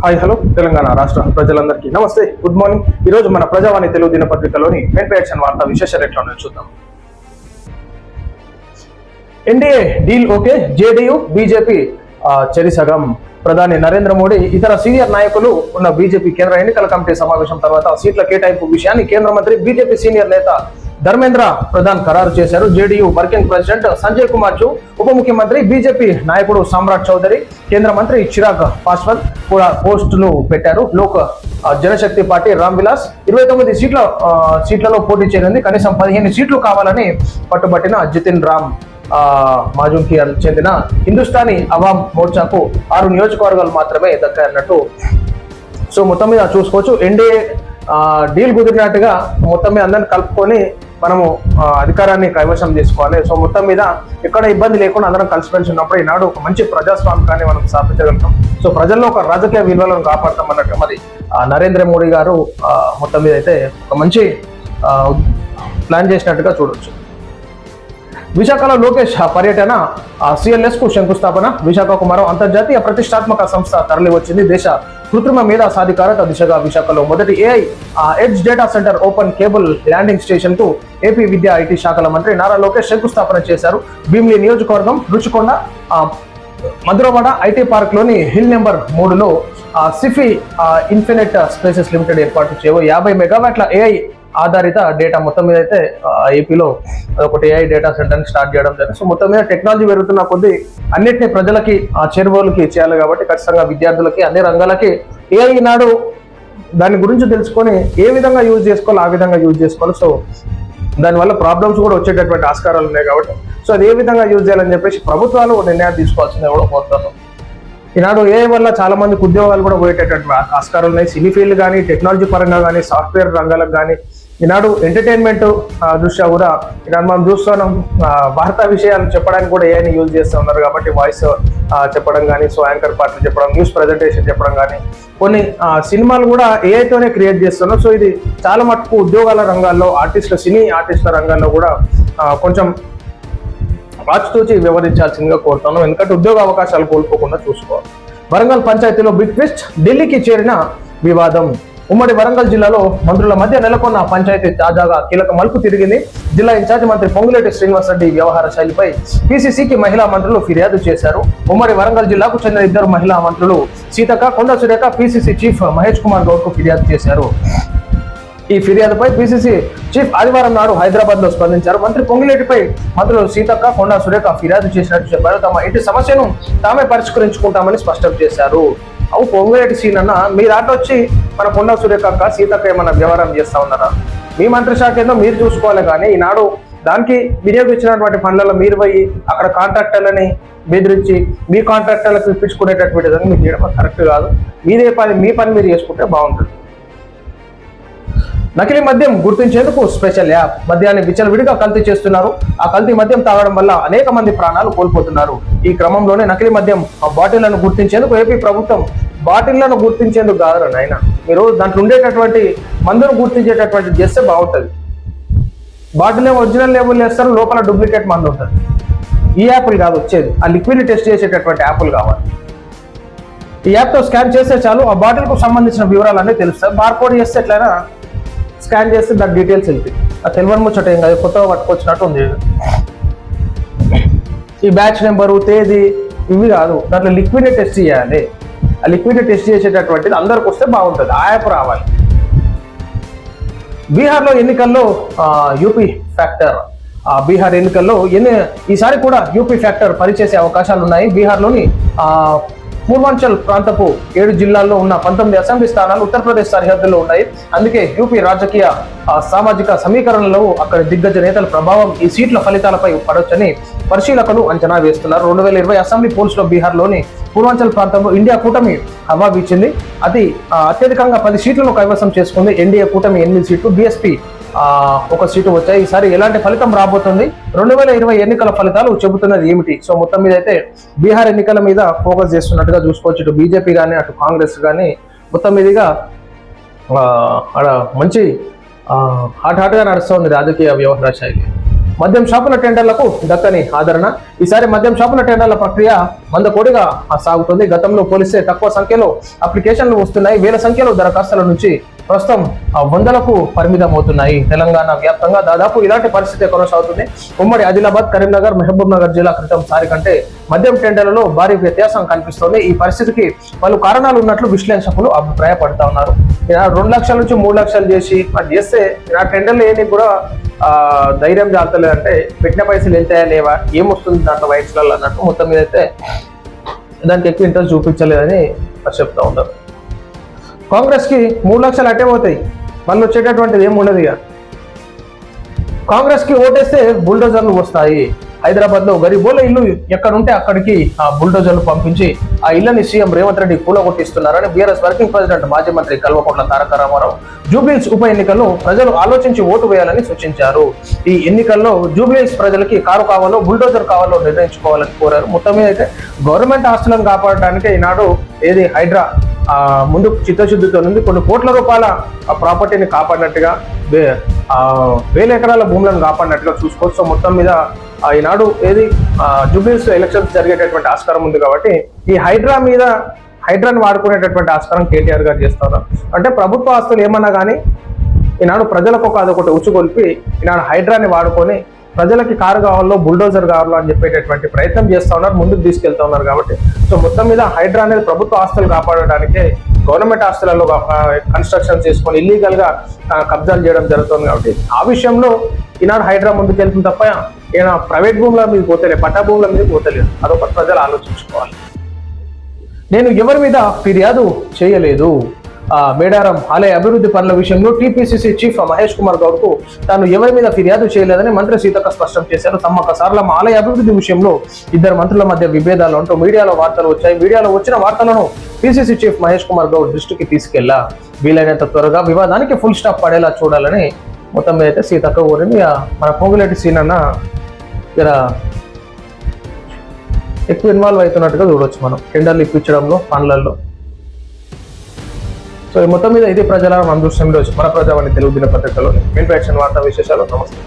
Hi hello Telangana రాష్ట్ర ప్రజలందరికీ నమస్తే. గుడ్ మార్నింగ్ ఈ రోజు మన ప్రజావాణి తెలుగు దినపత్రికలోని మెయిన్ యాక్షన్ విశేష రేట్లను చూద్దాం. NDA deal okay JDU BJP చెరిసగం ప్రధాని నరేంద్ర మోడీ ఇతర సీనియర్ నాయకులు ఉన్న బీజేపీ కేంద్ర ఎన్నికల కమిటీ సమావేశం తర్వాత సీట్ల కేటాయింపు విషయాన్ని కేంద్ర మంత్రి బీజేపీ సీనియర్ నేత ధర్మేంద్ర ప్రధాన్ ఖరారు చేశారు. JDU working president Sanjay Kumar చూ ఉప ముఖ్యమంత్రి బీజేపీ నాయకుడు సామ్రాట్ చౌదరి కేంద్ర మంత్రి చిరాగ్ పాస్వాన్ కూడా పోస్టులు పెట్టారు. లోక్ జనశక్తి పార్టీ రామ్ విలాస్ ఇరవై తొమ్మిది సీట్ల సీట్లలో పోటీ చేయనుంది కనీసం పదిహేను సీట్లు కావాలని పట్టుబట్టిన జితిన్ రామ్ ఆ, మాజుంకి చెందిన హిందుస్థానీ అవామ్ మోర్చాకు ఆరు నియోజకవర్గాలు మాత్రమే దక్కాయన్నట్టు. సో మొత్తం మీద చూసుకోవచ్చు. ఎన్డీఏ డీల్ కుదిరినట్టుగా మొత్తం మీద అందరిని కలుపుకొని మనము అధికారాన్ని కైవశం చేసుకోవాలి. సో మొత్తం మీద ఎక్కడ ఇబ్బంది లేకుండా అందరం కలిసిమెలిసి ఉన్నప్పుడు ఈనాడు ఒక మంచి ప్రజాస్వామికాన్ని మనం స్థాపించగలుగుతాం. సో ప్రజల్లో ఒక రాజకీయ విలువలను కాపాడతాం అన్నట్టు మరి నరేంద్ర మోడీ గారు మొత్తం మీద అయితే ఒక మంచి ప్లాన్ చేసినట్టుగా చూడొచ్చు. విశాఖలో లోకేష్ పర్యటన సిఎల్ఎస్కు శంకుస్థాపన. విశాఖకు మరో అంతర్జాతీయ ప్రతిష్టాత్మక సంస్థ తరలివచ్చింది. దేశ కృత్రిమ మేధా సాధికారత దిశగా విశాఖలో మొదటి AI edge data center open cable landing స్టేషన్కు ఏపీ విద్యా ఐటీ శాఖల మంత్రి నారా లోకేష్ శంకుస్థాపన చేశారు. భీమిలి నియోజకవర్గం రుచికొండ మధురవాడ ఐటీ పార్క్లోని హిల్ నెంబర్ మూడులో సిఫీ ఇన్ఫినిట్ స్పేసెస్ లిమిటెడ్ ఏర్పాటు చేయవు యాభై మెగావాట్ల ఏఐ ఆధారిత డేటా మొత్తం మీద అయితే ఏపీలో ఒకటి ఏఐ డేటా సెంటర్ స్టార్ట్ చేయడం జరిగింది. సో మొత్తం మీద టెక్నాలజీ పెరుగుతున్న కొద్దీ అన్నిటిని ప్రజలకి ఆ చేయాలి కాబట్టి ఖచ్చితంగా విద్యార్థులకి అన్ని రంగాలకి ఏఐ నాడు దాని గురించి తెలుసుకొని ఏ విధంగా యూజ్ చేసుకోవాలో ఆ విధంగా యూజ్ చేసుకోవాలి. సో దానివల్ల ప్రాబ్లమ్స్ కూడా వచ్చేటటువంటి ఆస్కారాలు ఉన్నాయి కాబట్టి సో అది ఏ విధంగా యూజ్ చేయాలని చెప్పేసి ప్రభుత్వాలు నిర్ణయాలు తీసుకోవాల్సిందే కూడా కోరుతాను ఈనాడు ఏఐ వల్ల చాలా మందికి ఉద్యోగాలు కూడా పోయేటటువంటి ఆస్కారాలు ఉన్నాయి. సినీ ఫీల్డ్ కానీ టెక్నాలజీ పరంగా కానీ సాఫ్ట్వేర్ రంగాలకు కానీ ఈనాడు ఎంటర్టైన్మెంట్ దృష్ట్యా కూడా ఈనాడు మనం చూస్తున్నాం వార్తా విషయాలు చెప్పడానికి కూడా ఏఐని యూజ్ చేస్తూ ఉన్నారు కాబట్టి వాయిస్ చెప్పడం కానీ సో యాంకర్ పాటలు చెప్పడం న్యూస్ ప్రజెంటేషన్ చెప్పడం కానీ కొన్ని సినిమాలు కూడా ఏఐతోనే క్రియేట్ చేస్తున్నాం సో ఇది చాలా మటుకు ఉద్యోగాల రంగాల్లో ఆర్టిస్టుల సినీ ఆర్టిస్టుల రంగాల్లో కూడా కొంచెం ఆచితూచి వ్యవహరించాల్సిందిగా కోరుతాను ఎందుకంటే ఉద్యోగ అవకాశాలు కోల్పోకుండా చూసుకోవాలి. వరంగల్ పంచాయతీలో బిగ్ ట్విస్ట్ ఢిల్లీకి చేరిన వివాదం. ఉమ్మడి వరంగల్ జిల్లాలో మంత్రుల మధ్య నెలకొన్న పంచాయతీ తాజాగా కీలక మలుపు తిరిగింది. జిల్లా ఇన్ఛార్జి మంత్రి పొంగులేటి శ్రీనివాసరెడ్డి వ్యవహార శైలిపై పిసిసికి మహిళా మంత్రులు ఫిర్యాదు చేశారు. ఉమ్మడి వరంగల్ జిల్లాకు చెందిన ఇద్దరు మహిళా మంత్రులు సీతక్క కొండ సురేఖ పిసిసి చీఫ్ మహేష్ కుమార్ గౌడ్కు ఫిర్యాదు చేశారు. ఈ ఫిర్యాదుపై పిసిసి చీఫ్ ఆదివారం నాడు హైదరాబాద్లో స్పందించారు. మంత్రి పొంగిలేటిపై మంత్రులు సీతక్క కొండా సురేఖ ఫిర్యాదు చేసినట్టు చెప్పారు. తమ ఇంటి సమస్యను తామే పరిష్కరించుకుంటామని స్పష్టం చేశారు. అవు పొంగిలేటి సీన్ అన్న మీ మన కొండా సురేఖ సీతక్క ఏమైనా వ్యవహారం చేస్తా ఉన్నారా? మీ మంత్రి శాఖ ఏందో మీరు చూసుకోవాలి కానీ ఈనాడు దానికి వినియోగించినటువంటి పనులలో మీరు పోయి అక్కడ కాంట్రాక్టర్లని బెదిరించి మీ కాంట్రాక్టర్లకు ఇప్పించుకునేటటువంటి విధంగా మీరు చేయడం కరెక్ట్ కాదు. మీదే పని మీ పని మీరు చేసుకుంటే బాగుంటుంది. నకిలీ మద్యం గుర్తించేందుకు స్పెషల్ యాప్ మద్యాన్ని విచ్చలవిడిగా కల్తీ చేస్తున్నారు. ఆ కల్తీ మద్యం తాగడం వల్ల అనేక మంది ప్రాణాలు కోల్పోతున్నారు. ఈ క్రమంలోనే నకిలీ మద్యం ఆ బాటిళ్ళను గుర్తించేందుకు ఏపీ ప్రభుత్వం బాటిల్లను గుర్తించేందుకు కాదు నాయన. మీరు దాంట్లో ఉండేటటువంటి మందును గుర్తించేటటువంటి చేస్తే బాగుంటుంది. బాటిల్ ఒరిజినల్ లేబుల్ వేస్తారు లోపల డూప్లికేట్ మందు ఉంటుంది. ఈ యాప్లు కాదు వచ్చేది. ఆ లిక్విడ్ టెస్ట్ చేసేటటువంటి యాప్లు కావాలి. ఈ యాప్తో స్కాన్ చేస్తే చాలు ఆ బాటిల్కు సంబంధించిన వివరాలన్నీ తెలుస్తాయి. బార్కోడ్ చేస్తే ఎట్లయినా స్కాన్ చేస్తే దాని డీటెయిల్స్ వెళ్తాయి. ఆ తెలివని ముచ్చట ఏం కాదు కొత్తగా పట్టుకొచ్చినట్టు ఉంది. ఈ బ్యాచ్ నెంబరు తేదీ ఇవి కాదు. దాంట్లో లిక్విడ్ టెస్ట్ చేయాలి. లిక్విడ్ టెస్ట్ చేసేటటువంటిది అందరికి వస్తే బాగుంటుంది. ఆ యాప్ రావాలి. బీహార్లో ఎన్నికల్లో ఆ, యూపీ ఫ్యాక్టర్ ఆ, బీహార్ ఎన్నికల్లో ఎన్ని ఈసారి కూడా యూపీ ఫ్యాక్టర్ పనిచేసే అవకాశాలు ఉన్నాయి బీహార్లోని ఆ, పూర్వాంచల్ ప్రాంతపు ఏడు జిల్లాల్లో ఉన్న పంతొమ్మిది అసెంబ్లీ స్థానాలు ఉత్తరప్రదేశ్ సరిహద్దులో ఉన్నాయి. అందుకే యూపీ రాజకీయ సామాజిక సమీకరణలో అక్కడ దిగ్గజ నేతల ప్రభావం ఈ సీట్ల ఫలితాలపై పడొచ్చని పరిశీలకులు అంచనా వేస్తున్నారు. రెండు వేల ఇరవై అసెంబ్లీ పోల్స్లో బీహార్లోని పూర్వాంచల్ ప్రాంతంలో ఇండియా కూటమి హవా వీచింది. అది అత్యధికంగా పది సీట్లను కైవసం చేసుకుంది ఎన్డీఏ కూటమి ఎనిమిది సీట్లు. బీఎస్పీ ఒక సీటు వచ్చాయి. ఈసారి ఎలాంటి ఫలితం రాబోతుంది? రెండు వేల ఇరవై ఎన్నికల ఫలితాలు చెబుతున్నది ఏమిటి? సో మొత్తం మీద అయితే బీహార్ ఎన్నికల మీద ఫోకస్ చేస్తున్నట్టుగా చూసుకోవచ్చు. ఇటు బీజేపీ కానీ అటు కాంగ్రెస్ కానీ మొత్తం మీదుగా ఆడ మంచి హాట్ హాట్గా నడుస్తోంది రాజకీయ వ్యవహార శైలి. మద్యం షాపుల టెండర్లకు దక్కని ఆదరణ. ఈసారి మద్యం షాపుల టెండర్ల ప్రక్రియ వంద కోడిగా సాగుతుంది. గతంలో పోలిస్తే తక్కువ సంఖ్యలో అప్లికేషన్లు వస్తున్నాయి. వేల సంఖ్యలో దరఖాస్తుల నుంచి ప్రస్తుతం ఆ, వందలకు పరిమితం అవుతున్నాయి తెలంగాణ వ్యాప్తంగా దాదాపు ఇలాంటి పరిస్థితి కొనసాగుతుంది. ఉమ్మడి ఆదిలాబాద్ కరీంనగర్ మహబూబ్ నగర్ జిల్లా క్రితం సారి కంటే మద్యం టెండర్లలో భారీ వ్యత్యాసం కనిపిస్తోంది. ఈ పరిస్థితికి పలు కారణాలు ఉన్నట్లు విశ్లేషకులు అభిప్రాయపడతా ఉన్నారు. రెండు లక్షల నుంచి మూడు లక్షలు చేసి అది చేస్తే ఆ టెండర్లు ఏంటి కూడా ధైర్యం జాతలేదు అంటే పెట్టిన పైసలు వెళ్తాయా లేవా ఏమొస్తుంది దాంట్లో వైట్స్లలో అన్నట్టు మొత్తం మీద అయితే దానికి ఎక్కువ ఇంట్రెస్ట్ చూపించలేదని వారు చెప్తా ఉన్నారు. కాంగ్రెస్కి మూడు లక్షలు అటే పోతాయి మళ్ళీ వచ్చేటటువంటిది ఏమి ఉండదు ఇక. కాంగ్రెస్కి ఓటేస్తే బుల్డోజర్లు వస్తాయి. హైదరాబాద్లో గరీబోల ఇల్లు ఎక్కడుంటే అక్కడికి ఆ బుల్డోజర్లు పంపించి ఆ ఇళ్ళని సీఎం రేవంత్ రెడ్డి కూలగొట్టిస్తున్నారని బీఆర్ఎస్ వర్కింగ్ ప్రెసిడెంట్ మాజీ మంత్రి కల్వకుంట్ల తారక రామారావు జూబ్లీస్ ఉప ఎన్నికల్లో ప్రజలు ఆలోచించి ఓటు వేయాలని సూచించారు. ఈ ఎన్నికల్లో జూబ్లీస్ ప్రజలకి కారు కావాలో బుల్డోజర్ కావాలో నిర్ణయించుకోవాలని కోరారు. మొత్తం మీద అయితే గవర్నమెంట్ ఆస్తులను కాపాడడానికి ఈనాడు ఏది హైడ్రా ఆ ముందు చిత్తశుద్ధితో ఉంది కొన్ని కోట్ల రూపాయల ఆ ప్రాపర్టీని కాపాడినట్టుగా వేల ఎకరాల భూములను కాపాడినట్టుగా చూసుకోవచ్చు. సో మొత్తం మీద ఈనాడు ఏది జూబ్లీస్ ఎలక్షన్స్ జరిగేటటువంటి ఆస్కారం ఉంది కాబట్టి ఈ హైడ్రా మీద హైడ్రాని వాడుకునేటటువంటి ఆస్కారం కేటీఆర్ గారు చేస్తారు అంటే ప్రభుత్వ ఆస్తులు ఏమన్నా కానీ ఈనాడు ప్రజలకు ఒక అదొకటి ఉచ్చుకొల్పి ఈనాడు హైడ్రాని వాడుకొని ప్రజలకి కారు కావాలో బుల్డోజర్ కావాలో అని చెప్పేటటువంటి ప్రయత్నం చేస్తూ ఉన్నారు ముందుకు తీసుకెళ్తా ఉన్నారు కాబట్టి. సో మొత్తం మీద హైడ్రా అనేది ప్రభుత్వ ఆస్తులు కాపాడడానికి గవర్నమెంట్ ఆస్తులలో కన్స్ట్రక్షన్ చేసుకొని ఇల్లీగల్గా కబ్జాలు చేయడం జరుగుతుంది కాబట్టి ఆ విషయంలో ఈనాడు హైడ్రా ముందుకు వెళ్తుంది తప్ప ఈయన ప్రైవేట్ భూముల మీద పోతలేదు పట్టా భూముల మీద పోతలేదు. అదొక ప్రజలు ఆలోచించుకోవాలి. నేను ఎవరి మీద ఫిర్యాదు చేయలేదు. ఆ, మేడారం ఆలయ అభివృద్ధి పనుల విషయంలో టీపీసీసీ చీఫ్ మహేష్ కుమార్ గౌడ్కు తాను ఎవరి మీద ఫిర్యాదు చేయలేదని మంత్రి సీతక్క స్పష్టం చేశారు. సమ్మక్క సార్లమ్మ ఆలయ అభివృద్ధి విషయంలో ఇద్దరు మంత్రుల మధ్య విభేదాలు అంటూ మీడియాలో వార్తలు వచ్చాయి. మీడియాలో వచ్చిన వార్తలను పీసీసీ చీఫ్ మహేష్ కుమార్ గౌడ్ దృష్టికి తీసుకెళ్ళా. వీలైనంత త్వరగా వివాదానికి ఫుల్ స్టాప్ పడేలా చూడాలని మొత్తం మీద అయితే తక్కువ కోరింది ఇక మన పొంగులేటి సీన్ అన్న ఇక్కడ ఎక్కువ ఇన్వాల్వ్ అవుతున్నట్టుగా చూడొచ్చు మనం. టెండర్లు ఇప్పించడంలో పనులలో. సో ఈ మొత్తం మీద ఇది ప్రజల మన దృశ్యంలో మన ప్రజావాణి తెలుగు దినపత్రికలో మెయిన్ యాక్షన్ వార్తా విశేషాలు నమస్తే.